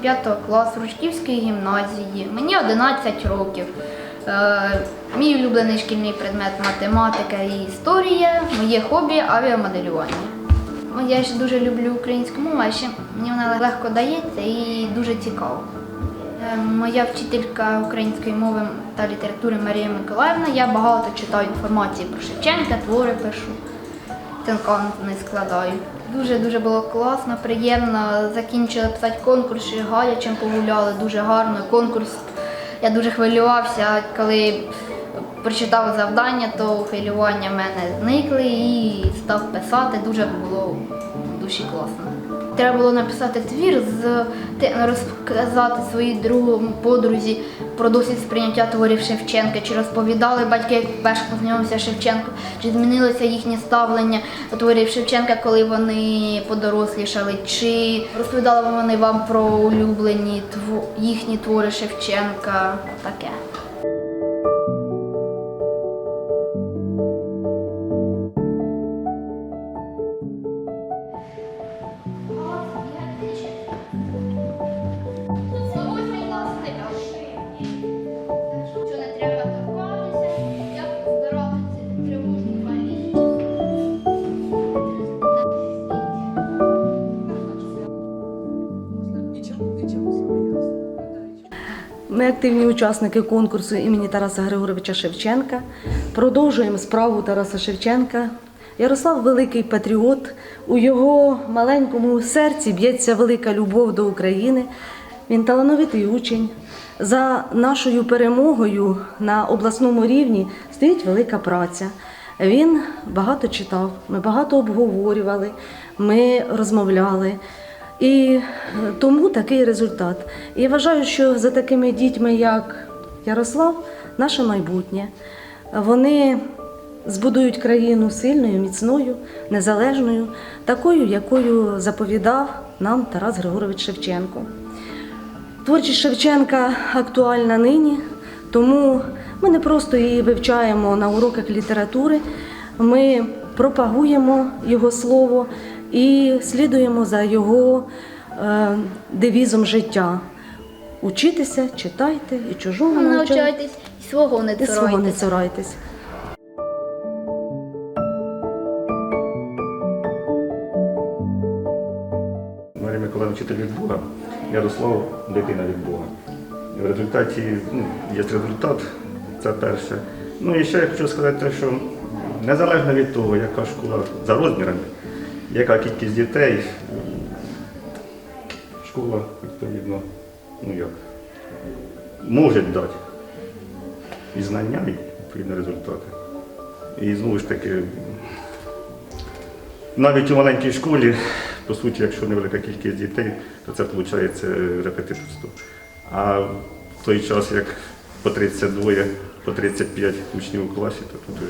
5 класу Ручківської гімназії. Мені 11 років. Е, Мій улюблений шкільний предмет математика і історія, моє хобі авіамоделювання. Ну, Я ще дуже люблю українську мову, а ще мені вона легко дається і дуже цікаво. Е, Моя вчителька української мови та літератури Марія Миколаївна. Я багато читаю інформації про Шевченка, твори пишу, не складаю. Дуже дуже було класно, приємно. Закінчили писати конкурс, ще Галячем погуляли дуже гарно. Конкурс. Я дуже хвилювався, коли прочитав завдання, то хвилювання в мене зникли і став писати. Дуже було душі класно. Треба було написати твір, з розказати своїй другому подрузі про досвід сприйняття творів Шевченка, чи розповідали батьки, як вперше познайомився Шевченко, чи змінилося їхнє ставлення творів Шевченка, коли вони подорослішали, чи розповідали вони вам про улюблені їхні твори Шевченка, таке. Ми активні учасники конкурсу імені Тараса Григоровича Шевченка. Продовжуємо справу Тараса Шевченка. Ярослав великий патріот. У його маленькому серці б'ється велика любов до України. Він талановитий учень. За нашою перемогою на обласному рівні стоїть велика праця. Він багато читав, ми багато обговорювали, ми розмовляли. І е, тому такий результат. І вважаю, що за такими дітьми, як Ярослав, наше майбутнє. Вони збудують країну сильною, міцною, незалежною, такою, якою заповідав нам Тарас Григорович Шевченко. Творчість Шевченка актуальна нині, тому ми не просто її вивчаємо на уроках літератури, ми пропагуємо його слово і слідуємо за його е, девізом життя. Учітеся, читайте і чужого навчайте, Навчайтесь і свого не і свого не цурайтесь. цурайтесь. Марія Миколаївна вчитель від Бога, Ярослав дитина від Бога. В результаті ну, є результат, це перше. Ну і ще я хочу сказати що незалежно від того, яка школа за розмірами, яка кількість дітей, школа, відповідно, ну як, може дати і знання, і відповідні результати. І знову ж таки, навіть у маленькій школі, по суті, якщо невелика кількість дітей, то це виходить репетиторство. А в той час, як по 32, по 35 учнів у класі, то тут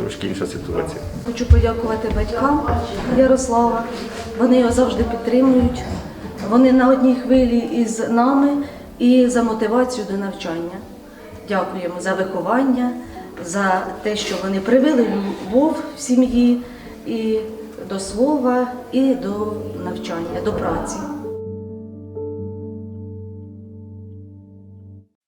трошки інша ситуація. Хочу подякувати батькам Ярослава. Вони його завжди підтримують. Вони на одній хвилі із нами і за мотивацію до навчання. Дякуємо за виховання, за те, що вони привили любов в сім'ї і до слова, і до навчання, до праці.